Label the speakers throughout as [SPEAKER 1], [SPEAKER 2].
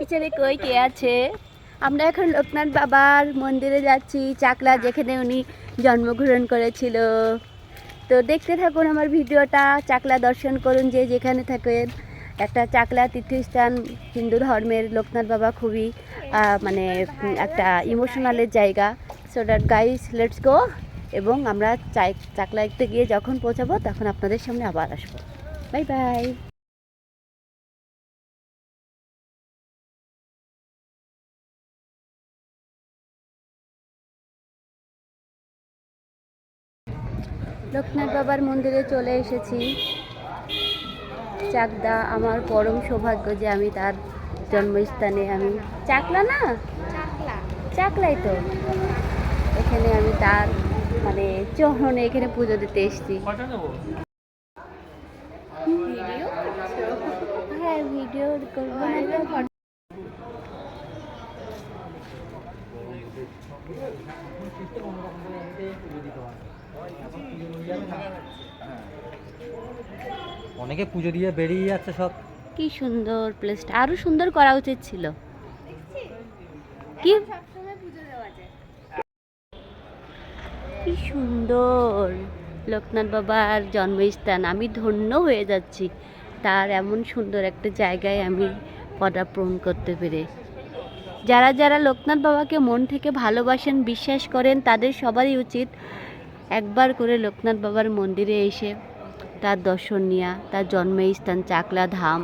[SPEAKER 1] পিছনে কই কে আছে? আমরা এখন লোকনাথ বাবার মন্দিরে যাচ্ছি, চাকলা যেখানে উনি জন্মগ্রহণ করেছিল। তো দেখতে থাকুন আমার ভিডিওটা, চাকলা দর্শন করুন যে যেখানে থাকেন। একটা চাকলা তীর্থস্থান, হিন্দু ধর্মের লোকনাথ বাবা খুবই মানে একটা ইমোশনালের জায়গা। So that guys let's go এবং আমরা চাই চাকলাতে গিয়ে যখন পৌঁছাবো, তখন আপনাদের সামনে আবার আসব। বাই বাই লোকনাথ বাবার মন্দিরে চলে এসেছি। চাকদা আমার পরম সৌভাগ্য যে আমি তার জন্মস্থানে আমি চাকলা না? চাকলাই তো। এখানে আমি তার মানে চরণে এখানে পুজো দিতে এসেছি। ভিডিও হ্যাঁ ভিডিও করব না
[SPEAKER 2] অনেকে পুজো দিয়ে বেরিয়ে যাচ্ছে সব।
[SPEAKER 1] কি সুন্দর প্লেসটা আরও সুন্দর করা উচিত ছিল। কি? কি সুন্দর। লোকনাথ বাবার জন্মস্থান। আমি ধন্য হয়ে যাচ্ছি। তার এমন সুন্দর একটা জায়গায় আমি পদার্পণ করতে পেরে। যারা যারা লোকনাথ বাবাকে মন থেকে ভালোবাসেন, বিশ্বাস করেন, তাদের সবারই উচিত একবার করে লোকনাথ বাবার মন্দিরে এসে তার দর্শন নেওয়া তার জন্মস্থান চাকলা ধাম,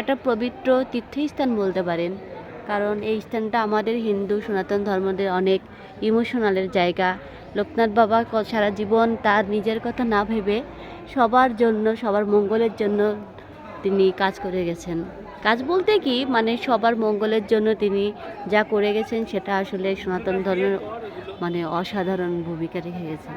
[SPEAKER 1] একটা পবিত্র তীর্থস্থান বলতে পারেন। কারণ এই স্থানটা আমাদের হিন্দু সনাতন ধর্মদের অনেক ইমোশনালের জায়গা। লোকনাথ বাবা সারা জীবন তার নিজের কথা না ভেবে সবার জন্য, সবার মঙ্গলের জন্য তিনি কাজ করে গেছেন। কাজ বলতে কি? মানে সবার মঙ্গলের জন্য তিনি যা করে গেছেন সেটা আসলে সনাতন ধর্মের মানে অসাধারণ ভূমিকা রেখে গেছেন।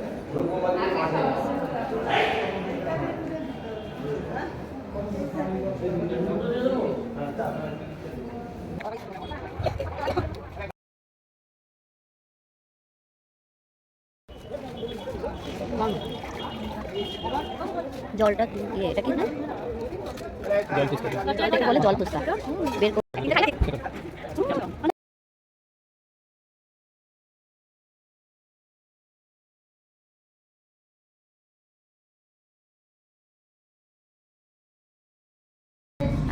[SPEAKER 1] জলটা ইয়ে, এটা কি? না এটাকে বলে? জল ফুচকা বের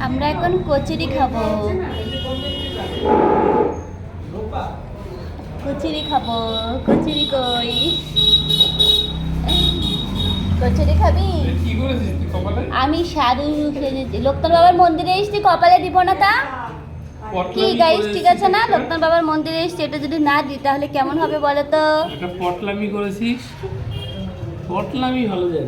[SPEAKER 1] আমরা এখন কচুরি খাব। কচুরি খাব, কচুরি কই? কচুরি খাবি? আমি সাধু লোকনাথ বাবার মন্দিরে এসছি, কপালে দিব না তা? কি গাইস ঠিক আছে না? লোকনাথ বাবার মন্দিরে এসছি, এটা যদি না দিই, তাহলে কেমন হবে বলো তো?
[SPEAKER 3] পটলামি করেছিস? পটলামি ভালো যায়